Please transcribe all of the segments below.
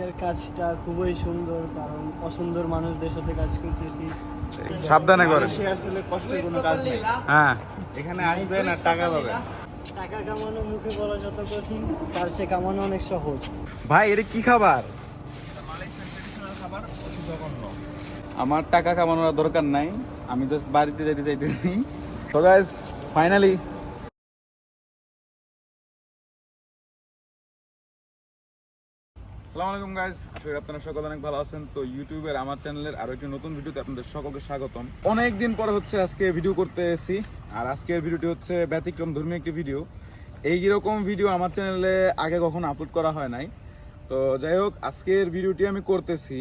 আজকের কাজটা খুবই সুন্দর কারণ অসুন্দর মানুষদের সাথে কাজ করতেছি। সাবধানে করেন। সে আসলে কষ্টের কোনো কাজ নেই। হ্যাঁ। এখানে আসবেন আর টাকা পাবেন। টাকা কামানো মুখে বলা যত কঠিন তার সে কামানো অনেক সহজ। ভাই এটা কি খাবার? আমার টাকা কামানোর দরকার নাই। আমি জাস্ট বাড়িতে যেতে চাইতেছি। তো গাইস ফাইনালি আসসালামু আলাইকুম গাইজ আশা করি আপনারা সকলে অনেক ভালো আছেন। তো ইউটিউবের আমার চ্যানেলের আরও একটি নতুন ভিডিওতে আপনাদের সকলকে স্বাগতম। অনেক দিন পরে হচ্ছে আজকে ভিডিও করতে এসেছি। আর আজকের ভিডিওটি হচ্ছে ব্যতিক্রম ধর্মী একটি ভিডিও এই রকম ভিডিও আমার চ্যানেলে আগে কখনো আপলোড করা হয় নাই। তো যাই হোক, আজকের ভিডিওটি আমি করতেছি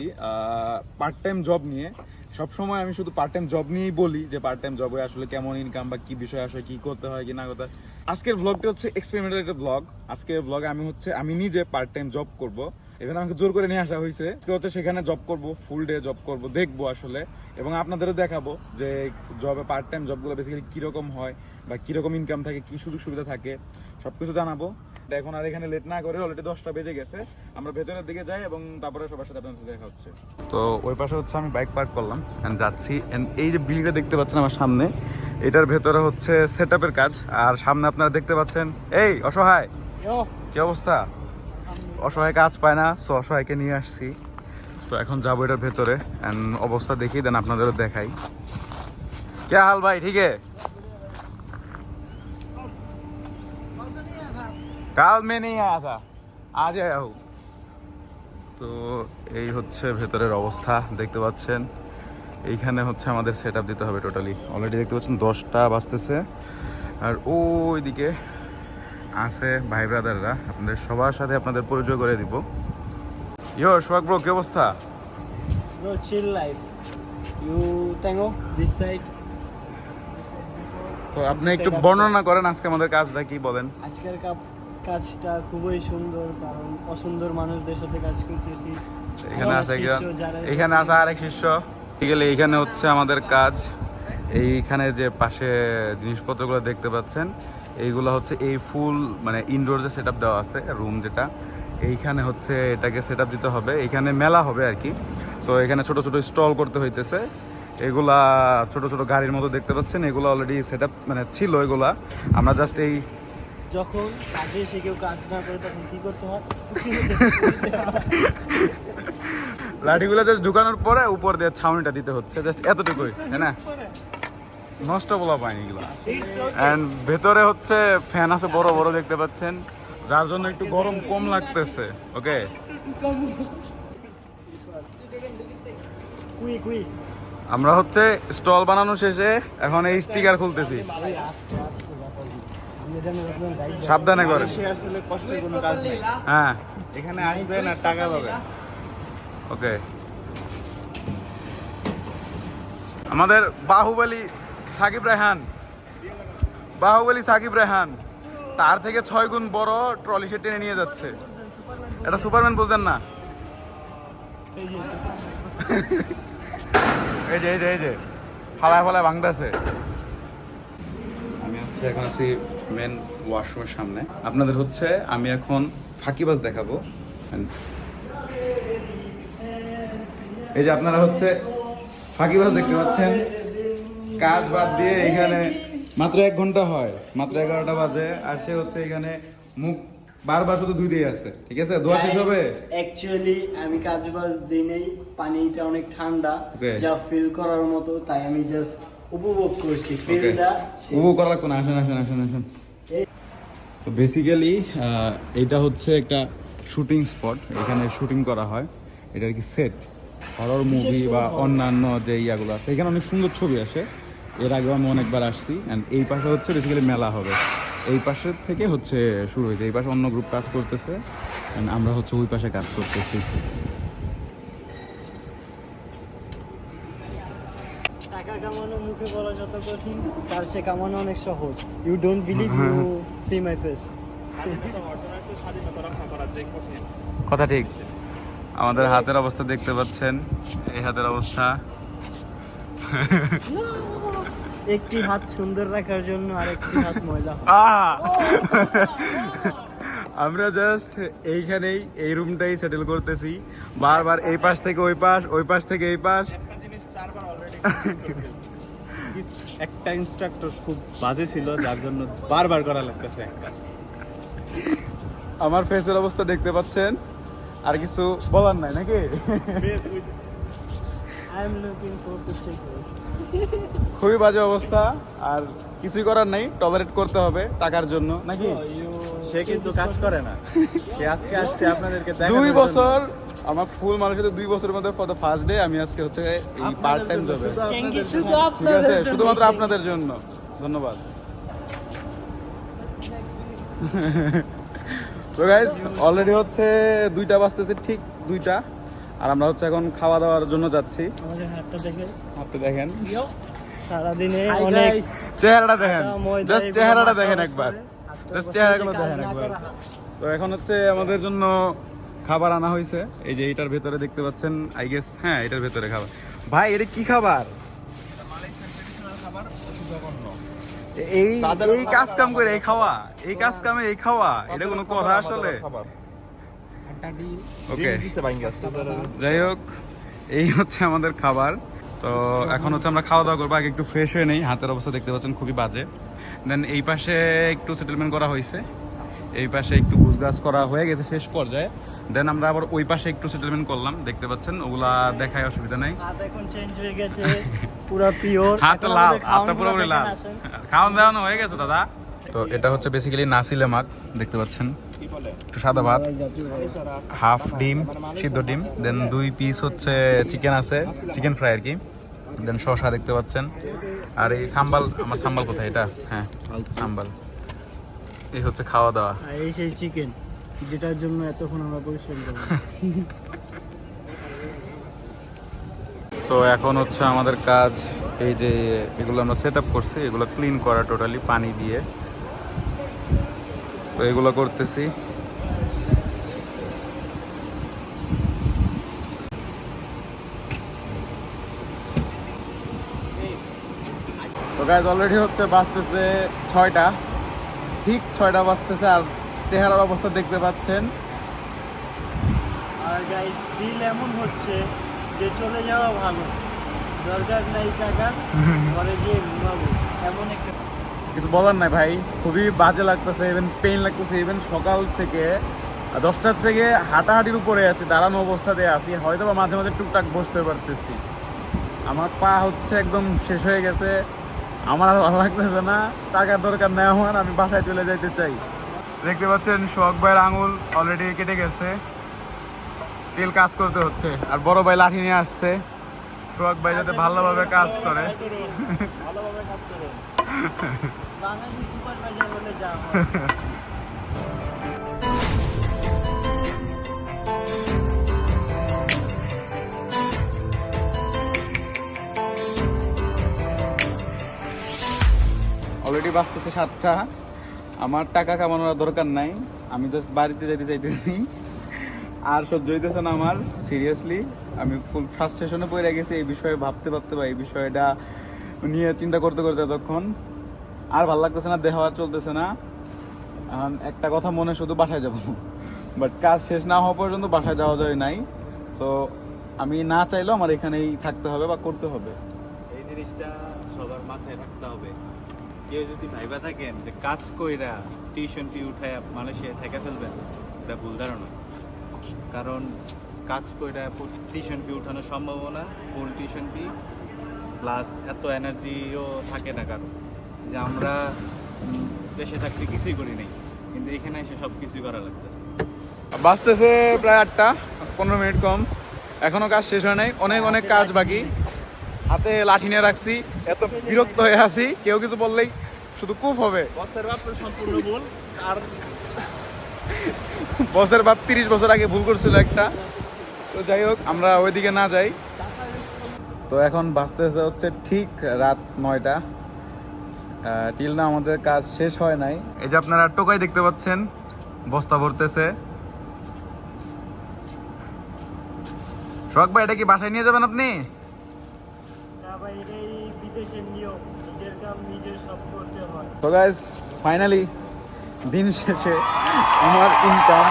পার্ট টাইম জব নিয়ে। সবসময় আমি শুধু পার্ট টাইম জব নিয়েই বলি যে পার্ট টাইম জবে আসলে কেমন ইনকাম বা কি বিষয় আসলে কি করতে হয়, কি না করতে আজকের ব্লগটি হচ্ছে এক্সপেরিমেন্টাল একটা ব্লগ আজকের ব্লগে আমি হচ্ছে, আমি নিজে পার্ট টাইম জব করব। এখানে আমাকে জোর করে নিয়ে আসা হয়েছে। আজকে হচ্ছে সেখানে জব করব ফুল ডে জব করব দেখব আসলে। এবং আপনাদেরও দেখাবো যে জবে পার্ট টাইম জবগুলো বেসিক্যালি কীরকম হয় বা কীরকম ইনকাম থাকে কী সুযোগ সুবিধা থাকে সব কিছু জানাব এখন আর এখানে লেট না করে অলরেডি দশটা বেজে গেছে। আমরা ভেতরের দিকে যাই এবং তারপরে সবার সাথে আপনাদের দেখা হচ্ছে। তো ওই পাশে হচ্ছে আমি বাইক পার্ক করলাম and যাচ্ছি। And এই যে বিল্ডিংটা দেখতে পাচ্ছেন আমার সামনে এটার ভেতরে হচ্ছে সেট কাজ। আর সামনে আপনারা দেখতে পাচ্ছেন এই অসহায়! কি অবস্থা? অসহায় কাজ পায় না সো অসহায়কে নিয়ে আসছি। তো এখন যাব এটার ভেতরে, and অবস্থা দেখি দেন আপনাদেরও দেখাই। কে হাল ভাই, ঠিক কাল মে নেই আয়া আজ আয়া হু তো এই হচ্ছে ভেতরের অবস্থা, দেখতে পাচ্ছেন। এইখানে হচ্ছে আমাদের সেট দিতে হবে টোটালি অলরেডি দেখতে পাচ্ছেন, দশটা বাজতেছে। আর ওইদিকে আছে ভাই ব্রাদাররা আপনাদের সবার সাথে আপনাদের পরিচয় করে দিব। ইয়ো সোহাগ ব্রো কি অবস্থা? Bro, chill life. You tango this side. তো আপনি একটু বর্ণনা করেন আজকে আমাদের কাজটা কি বলেন? আজকের কাজটা খুবই সুন্দর কারণ অসুন্দর মানুষদের সাথে কাজ করতেছি। এখানে আছে এখানে আছে আরেক শিষ্য। গেলে এইখানে হচ্ছে আমাদের কাজ। এইখানে যে পাশে জিনিসপত্রগুলো দেখতে পাচ্ছেন এইগুলো হচ্ছে এই ফুল মানে ইনডোর যে সেট দেওয়া আছে রুম যেটা এইখানে হচ্ছে এটাকে সেট দিতে হবে। এইখানে মেলা হবে আর কি। সো এখানে ছোট ছোট স্টল করতে হইতেছে। এগুলা ছোট ছোট গাড়ির মতো দেখতে পাচ্ছেন এগুলো অলরেডি সেট মানে ছিল এগুলা। আমরা জাস্ট এই যখন কাজে এসে কেউ কাজ না করে তখন কি করতে হয়? লাঠিগুলো জাস্ট ঢুকানোর পরে উপর দিয়ে ছাউনিটা দিতে হচ্ছে জাস্ট এতটুকুই হ্যাঁ না? নষ্ট বলা পায়নি এগুলো অ্যান্ড ভেতরে হচ্ছে ফ্যান আছে বড় বড় দেখতে পাচ্ছেন। যার জন্য একটু গরম কম লাগতেছে ওকে? আমরা হচ্ছে স্টল বানানো শেষে এখন এই স্টিকার খুলতেছি। সাবধানে করেন। নেই হ্যাঁ। এখানে আসবেন আর টাকা পাবেন। ওকে। আমাদের বাহুবলী সাকিব রেহান। বাহুবলী সাকিব রেহান। তার থেকে ছয় গুণ বড় ট্রলি সে টেনে নিয়ে যাচ্ছে। এটা সুপারম্যান বলতেন না। এই যে এই যে এই যে। ফালায় ফালায় ভাঙতেছে। আমি হচ্ছে এখন আছি মেন ওয়াশরুমের সামনে। আপনাদের হচ্ছে আমি এখন ফাঁকিবাজ দেখাবো। এই যে আপনারা হচ্ছে ফাঁকিবাজ দেখতে পাচ্ছেন। কাজ বাদ দিয়ে এখানে মাত্র এক ঘণ্টা হয়। মাত্র এগারোটা বাজে আর সে হচ্ছে এখানে মুখ বারবার শুধু ধুই দিয়ে আছে। ঠিক আছে? ধোয়া শেষ হবে? অ্যাকচুয়ালি আমি কাজ বাজ দিই নাই পানিটা অনেক ঠান্ডা. যা ফিল করার মতো তাই আমি জাস্ট উপভোগ করছি। ফিলটা উপভোগ করা লাগতো না আসেন আসেন আসেন আসেন। তো বেসিক্যালি এটা হচ্ছে একটা শুটিং স্পট এখানে শুটিং করা হয়। এটা আর কি সেট হরর মুভি বা অন্যান্য যে ইয়াগুলো আছে এখানে অনেক সুন্দর ছবি আসে। এর আগেও আমি অনেকবার আসছি অ্যান্ড এই পাশে হচ্ছে বেসিক্যালি মেলা হবে। এই পাশের থেকে হচ্ছে শুরু হয়েছে। এই পাশে অন্য গ্রুপ কাজ করতেছে and আমরা হচ্ছে ওই পাশে কাজ করতেছি। টাকা কামানো মুখে বলা যত কঠিন তার সে কামানো অনেক সহজ। You don't believe you see my face কথা ঠিক। আমাদের হাতের অবস্থা দেখতে পাচ্ছেন। এই হাতের অবস্থা। একটি হাত সুন্দর রাখার জন্য আরেকটি হাত ময়লা আমরা জাস্ট এইখানেই এই রুমটাই সেটেল করতেছি বারবার এই পাশ থেকে ওই পাশ ওই পাশ থেকে এই পাশ একটা ইনস্ট্রাক্টর খুব বাজে ছিল যার জন্য বারবার করা লাগতেছে আমার ফেসের অবস্থা দেখতে পাচ্ছেন আর কিছু বলার নাই নাকি খুবই বাজে অবস্থা আর কিছুই করার নাই টলারেট করতে হবে টাকার জন্য নাকি? সে কিন্তু কাজ করে না। সে আজকে আসছে আপনাদেরকে দুই বছর আমার ফুল মানুষের দুই বছরের মধ্যে ফর দ্য ফার্স্ট ডে আমি আজকে হচ্ছে এই পার্ট টাইম জবে ঠিক আছে আপনাদের জন্য। শুধুমাত্র আপনাদের জন্য। ধন্যবাদ। তো গাইজ অলরেডি হচ্ছে দুইটা বাজতেছে ঠিক দুইটা। আর আমরা হচ্ছে এখন খাওয়া দাওয়ার জন্য যাচ্ছি। আমাদের হাতটা দেখে। আপনি দেখেন। সারাদিনে অনেক চেহারাটা দেখেন। জাস্ট চেহারাটা দেখেন একবার। জাস্ট চেহারাগুলো দেখেন একবার। তো এখন হচ্ছে আমাদের জন্য খাবার আনা হয়েছে। এই যে এটার ভেতরে দেখতে পাচ্ছেন আই গেস হ্যাঁ এটার ভেতরে খাবার। ভাই এটা কি খাবার? এই এই কাজ কাম করে এই খাওয়া। এই কাজ কামে এই খাওয়া। এটা কোনো কথা আসলে? ওকে যাই হোক এই হচ্ছে আমাদের খাবার। তো এখন হচ্ছে আমরা খাওয়া দাওয়া করব। আগে একটু ফ্রেশ হয়ে নেই হাতের অবস্থা দেখতে পাচ্ছেন খুবই বাজে। দেন এই পাশে একটু সেটেলমেন্ট করা হয়েছে। এই পাশে একটু গুছগাছ করা হয়ে গেছে শেষ পর্যায়ে। দেন আমরা আবার ওই পাশে একটু সেটেলমেন্ট করলাম দেখতে পাচ্ছেন? ওগুলা দেখায় অসুবিধা নাই। এখন চেঞ্জ হয়ে গেছে পুরো পিওর হাতটা লাল হাতটা পুরোপুরি লাল। খাওয়ান দাওয়ানো হয়ে গেছে দাদা। তো এটা হচ্ছে বেসিক্যালি নাসিলে মাছ দেখতে পাচ্ছেন? একটু সাদা ভাত হাফ ডিম সিদ্ধ ডিম দেন দুই পিস হচ্ছে চিকেন আছে চিকেন ফ্রাই আর কি দেন শশা দেখতে পাচ্ছেন। আর এই সাম্বাল আমার সাম্বাল কোথায়? এটা? হ্যাঁ সাম্বাল। এই হচ্ছে খাওয়া দাওয়া। এই সেই চিকেন যেটার জন্য এতক্ষণ আমরা পরিশ্রম করলাম। তো এখন হচ্ছে আমাদের কাজ এই যে এগুলো আমরা সেট আপ করছি এগুলো ক্লিন করা টোটালি পানি দিয়ে। তো এগুলো করতেছি। তো গাইজ অলরেডি হচ্ছে বাজতেছে ছয়টা। ঠিক ছয়টা বাজতেছে আর চেহারার অবস্থা দেখতে পাচ্ছেন। আর গাইস ফিল এমন হচ্ছে যে চলে যাওয়া ভালো। দরকার নাই টাকা ঘরে যে ঘুমাবো। এমন একটা কিছু বলার নাই ভাই। খুবই বাজে লাগতেছে ইভেন পেইন লাগতেছে ইভেন সকাল থেকে দশটার থেকে হাঁটাহাঁটির উপরে আছি দাঁড়ানো অবস্থাতে আছি। হয়তো বা মাঝে মাঝে টুকটাক বসতে পারতেছি। আমার পা হচ্ছে একদম শেষ হয়ে গেছে। আমার আর ভালো লাগতেছে না। টাকার দরকার নেওয়া হওয়ার আমি বাসায় চলে যাইতে চাই। দেখতে পাচ্ছেন শোক ভাইয়ের আঙুল অলরেডি কেটে গেছে। স্টিল কাজ করতে হচ্ছে। আর বড় ভাই লাঠি নিয়ে আসছে। সোহাগ ভাই যাতে ভালোভাবে কাজ করে। ভালোভাবে কাজ করুন অলরেডি বাঁচতেছে সাতটা। আমার টাকা কামানোর দরকার নাই। আমি জাস্ট বাড়িতে যেতে চাইতেছি। আর সহ্য হইতেছে না আমার সিরিয়াসলি আমি ফুল ফ্রাস্ট্রেশনে পড়ে গেছি এই বিষয়ে, ভাবতে ভাবতে বা এই বিষয়টা নিয়ে চিন্তা করতে করতে তখন আর ভালো লাগতেছে না, দেহ চলতেছে না। একটা কথা মনে শুধু বাসায় যাব। বাট কাজ শেষ না হওয়া পর্যন্ত বাসায় যাওয়া যায় নাই। সো আমি না চাইলেও আমার এখানেই থাকতে হবে বা করতে হবে। এই জিনিসটা সবার মাথায় রাখতে হবে। কেউ যদি ভাইবা থাকেন যে কাজ কইরা টিউশন ফি উঠায় মানুষে থেকে ফেলবেন, এটা ভুল ধারণা। কারণ কাজ কইরা টিউশন ফি উঠানোর সম্ভাবনা ফুল টিউশন ফি প্লাস এত এনার্জিও থাকে না কারণ যে আমরা দেশে থাকতে কিছুই করি নাই কিন্তু এখানে এসে সব কিছুই করা লাগতেছে। বাঁচতেছে প্রায় আটটা পনেরো মিনিট কম। এখনও কাজ শেষ হয় নাই অনেক অনেক কাজ বাকি। হাতে লাঠি নিয়ে রাখছি এত বিরক্ত হয়ে আছি কেউ কিছু বললেই শুধু কুপ হবে। সম্পূর্ণ ভুল আর বসের বাপ তিরিশ বছর আগে ভুল করছিল একটা। তো যাই হোক আমরা ওইদিকে না যাই। তো এখন বাঁচতেছে হচ্ছে ঠিক রাত নয়টা। টিল না আমাদের কাজ শেষ হয় নাই। এই যে আপনারা টোকাই দেখতে পাচ্ছেন বস্তা ভরতেছে। শখ ভাই এটা কি বাসায় নিয়ে যাবেন আপনি? তা হয়। গাইজ ফাইনালি দিন শেষে আমার ইনকাম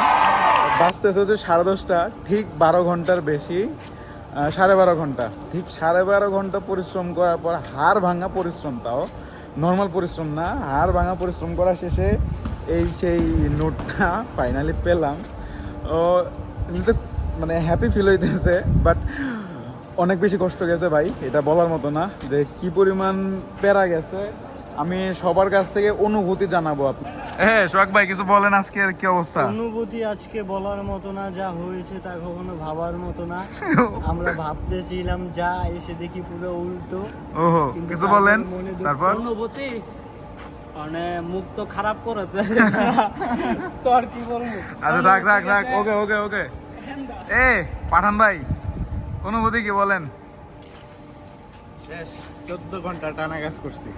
বাঁচতেছে হচ্ছে সাড়ে দশটা ঠিক বারো ঘণ্টার বেশি সাড়ে বারো ঘণ্টা। ঠিক সাড়ে বারো ঘণ্টা পরিশ্রম করার পর হাড় ভাঙা পরিশ্রম তাও নর্মাল পরিশ্রম না, হাড় ভাঙা পরিশ্রম করা শেষে এই সেই নোটটা ফাইনালি পেলাম। ও কিন্তু মানে হ্যাপি ফিল হইতেছে বাট অনেক বেশি কষ্ট গেছে ভাই, এটা বলার মতো না, যে কি পরিমাণ প্যারা গেছে। আমি সবার কাছ থেকে অনুভূতি জানাব আপনি হ্যাঁ সোহাগ ভাই কিছু বলেন আজকের কি অবস্থা? অনুভূতি আজকে বলার মতো না যা হয়েছে তা কখনো ভাবার মতো না। আমরা ভাবতেছিলাম যা এসে দেখি পুরো উল্টো। ওহো কিছু বলেন? তারপর অনুভূতি? মানে মুখ তো খারাপ করেছে। তো আর কি বলব? আচ্ছা রাখ রাখ রাখ ওকে ওকে ওকে। এ পাঠান ভাই অনুভূতি কি বলেন? শেষ চোদ্দ ঘণ্টা টানা কাজ করছি।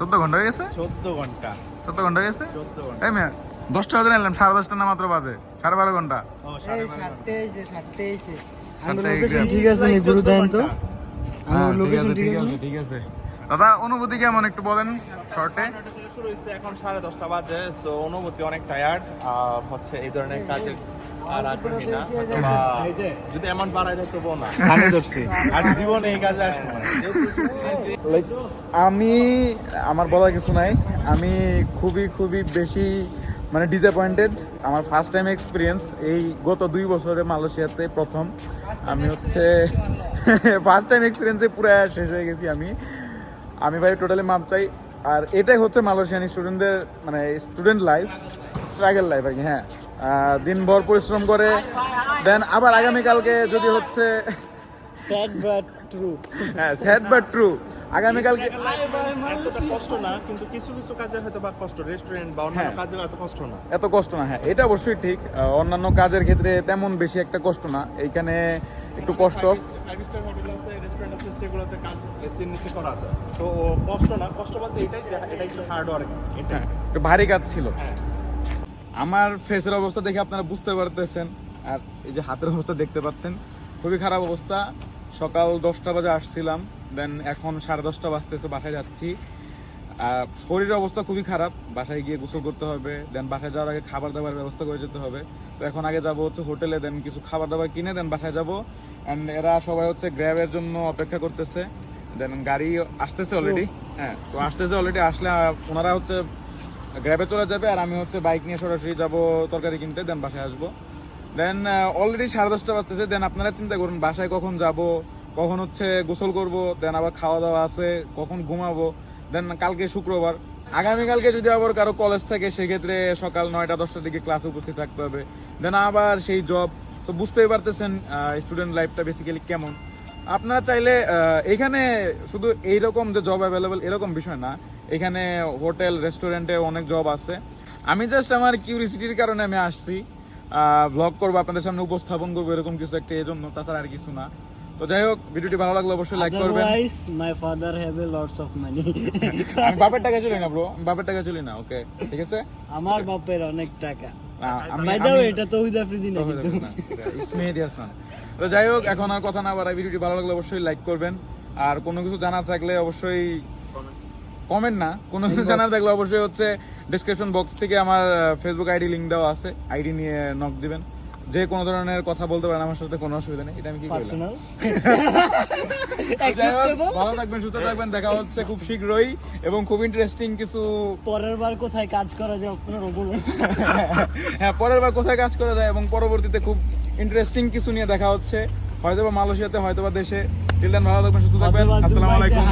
চোদ্দ ঘণ্টা হয়ে গেছে? চোদ্দ ঘণ্টা। চোদ্দ ঘণ্টা হয়ে গেছে? চোদ্দ ঘণ্টা। এই মেয়ে দশটা বাজে এলাম সাড়ে দশটা না মাত্র বাজে? সাড়ে বারো ঘণ্টা। ঠিক আছে নি গুরু দেন তো। হ্যাঁ, লোকেশন আছে ঠিক আছে ঠিক আছে। দাদা অনুভূতি কেমন একটু বলেন শর্টে? নয়টা শুরু হয়েছে এখন সাড়ে দশটা বাজে সো অনুভূতি অনেক টায়ার্ড হচ্ছে এই ধরনের কাজে আর না যদি অ্যামাউন্ট বাড়াই দেয় তবুও না কানে ধরছি আর জীবনে এই কাজে না লাইক আমি, আমার বলার কিছু নাই। আমি খুবই খুবই বেশি মানে ডিসঅ্যাপয়েন্টেড আমার ফার্স্ট টাইম এক্সপিরিয়েন্স এই গত দুই বছরে মালয়েশিয়াতে প্রথম। আমি হচ্ছে ফার্স্ট টাইম এক্সপিরিয়েন্সে পুরো শেষ হয়ে গেছি আমি। আমি ভাই টোটালি মাপ চাই। আর এটাই হচ্ছে মালয়েশিয়ান স্টুডেন্টদের মানে স্টুডেন্ট লাইফ স্ট্রাগল লাইফ আর কি হ্যাঁ। দিনভর পরিশ্রম করে। দেন আবার আগামীকালকে যদি হচ্ছে স্যাড বাট ট্রু হ্যাঁ স্যাড বাট ট্রু আগামীকালকে এতটা কষ্ট না কিন্তু কিছু কিছু কাজে হয়তো বা কষ্ট রেস্টুরেন্ট বা অন্যান্য হ্যাঁ। কাজে এত কষ্ট না। এত কষ্ট না হ্যাঁ এটা অবশ্যই ঠিক। অন্যান্য কাজের ক্ষেত্রে তেমন বেশি একটা কষ্ট না এইখানে একটু কষ্ট। ফাইভ স্টার হোটেল আছে রেস্টুরেন্ট আছে সেগুলোতে কাজ এসির নিচে করা যায়। তো কষ্ট না কষ্ট বলতে এটাই যে এটা একটু হার্ড ওয়ার্ক এটা হ্যাঁ একটু ভারী কাজ ছিল। আমার ফেসের অবস্থা দেখে আপনারা বুঝতে পারতেছেন আর এই যে হাতের অবস্থা দেখতে পাচ্ছেন খুবই খারাপ অবস্থা। সকাল দশটা বাজে আসছিলাম দেন এখন সাড়ে দশটা বাজতেছে বাসায় যাচ্ছি। আর শরীরের অবস্থা খুবই খারাপ বাসায় গিয়ে গোসল করতে হবে দেন বাসায় যাওয়ার আগে খাবার দাবার ব্যবস্থা করে যেতে হবে। তো এখন আগে যাব হচ্ছে হোটেলে দেন কিছু খাবার দাবার কিনে দেন বাসায় যাব। অ্যান্ড এরা সবাই হচ্ছে গ্র্যাবের জন্য অপেক্ষা করতেছে। দেন গাড়ি আসতেছে অলরেডি হ্যাঁ তো আসতেছে অলরেডি আসলে ওনারা হচ্ছে গ্র্যাবে চলে যাবে আর আমি হচ্ছে বাইক নিয়ে সরাসরি যাব তরকারি কিনতে দেন বাসায় আসব। দেন অলরেডি সাড়ে দশটা বাজতেছে দেন আপনারা চিন্তা করুন, বাসায় কখন যাব, কখন হচ্ছে গোসল করব দেন আবার খাওয়া দাওয়া আছে, কখন ঘুমাবো দেন কালকে শুক্রবার। আগামীকালকে যদি আবার কারও কলেজ থাকে, সেক্ষেত্রে সকাল নয়টা, দশটার দিকে ক্লাসে উপস্থিত থাকতে হবে। দেন আবার সেই জব তো বুঝতেই পারতেছেন স্টুডেন্ট লাইফটা বেসিক্যালি কেমন। আপনারা চাইলে এখানে শুধু এইরকম যে জব অ্যাভেলেবেল এরকম বিষয় না এখানে হোটেল রেস্টুরেন্টে অনেক জব আছে। আমি জাস্ট আমার কিউরিসিটির কারণে আমি আসছি। ব্লগ করব আপনাদের সামনে উপস্থাপন করব এরকম কিছু একটা এই জন্য তাছাড়া আর কিছু না। তো যাই হোক ভিডিওটি ভালো লাগলে অবশ্যই লাইক করবেন। My father have a lots of money আমি বাপের টাকা চলি না ব্রো আমি বাপের টাকা চলি না ওকে ঠিক আছে? আমার বাপের অনেক টাকা। বাই দ্য আমি- এটা তৌহিদ আফ্রিদি না কিন্তু ইসমেহেদি হাসান তো যাই হোক এখন আর কথা না বাড়াই ভিডিওটি ভালো লাগলে অবশ্যই লাইক করবেন। আর কোনো কিছু জানার থাকলে অবশ্যই কমেন্ট না কোনো কিছু জানার থাকলে অবশ্যই হচ্ছে ডিসক্রিপশন বক্স থেকে আমার ফেসবুক আইডি লিংক দেওয়া আছে আইডি নিয়ে নক দিবেন। যে কোনো ধরনের কথা বলতে পারেন আমার সাথে কোনো অসুবিধা নেই এটা আমি কি পার্সোনাল ভালো থাকবেন সুস্থ থাকবেন দেখা হচ্ছে খুব শীঘ্রই এবং খুব ইন্টারেস্টিং কিছু পরের বার কোথায় কাজ করা যায় আপনারা বলুন। হ্যাঁ পরের বার কোথায় কাজ করা যায় এবং পরবর্তীতে খুব ইন্টারেস্টিং কিছু নিয়ে দেখা হচ্ছে। হয়তোবা মালয়েশিয়াতে হয়তোবা দেশে। টিলদান ভালো থাকবেন সুস্থ থাকবেন। আসসালামু আলাইকুম।